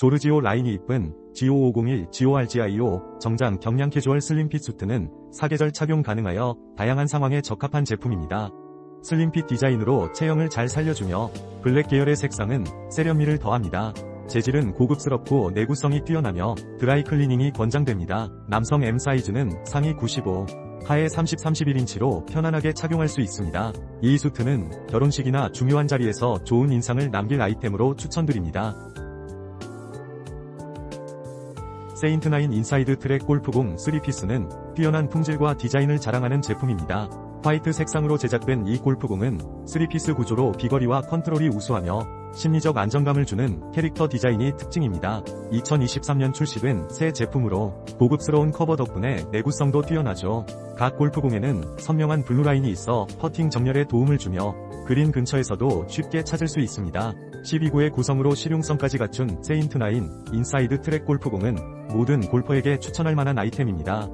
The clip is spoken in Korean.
조르지오 라인이 이쁜 GO501 GORGIO 정장 경량 캐주얼 슬림핏 수트는 사계절 착용 가능하여 다양한 상황에 적합한 제품입니다. 슬림핏 디자인으로 체형을 잘 살려주며 블랙 계열의 색상은 세련미를 더합니다. 재질은 고급스럽고 내구성이 뛰어나며 드라이 클리닝이 권장됩니다. 남성 M 사이즈는 상의 95, 하에 30-31인치로 편안하게 착용할 수 있습니다. 이 수트는 결혼식이나 중요한 자리에서 좋은 인상을 남길 아이템으로 추천드립니다. 세인트나인 인사이드 트랙 골프공 3피스는 뛰어난 품질과 디자인을 자랑하는 제품입니다. 화이트 색상으로 제작된 이 골프공은 3피스 구조로 비거리와 컨트롤이 우수하며 심리적 안정감을 주는 캐릭터 디자인이 특징입니다. 2023년 출시된 새 제품으로 고급스러운 커버 덕분에 내구성도 뛰어나죠. 각 골프공에는 선명한 블루라인이 있어 퍼팅 정렬에 도움을 주며 그린 근처에서도 쉽게 찾을 수 있습니다. 12구의 구성으로 실용성까지 갖춘 세인트9 인사이드 트랙 골프공은 모든 골퍼에게 추천할 만한 아이템입니다.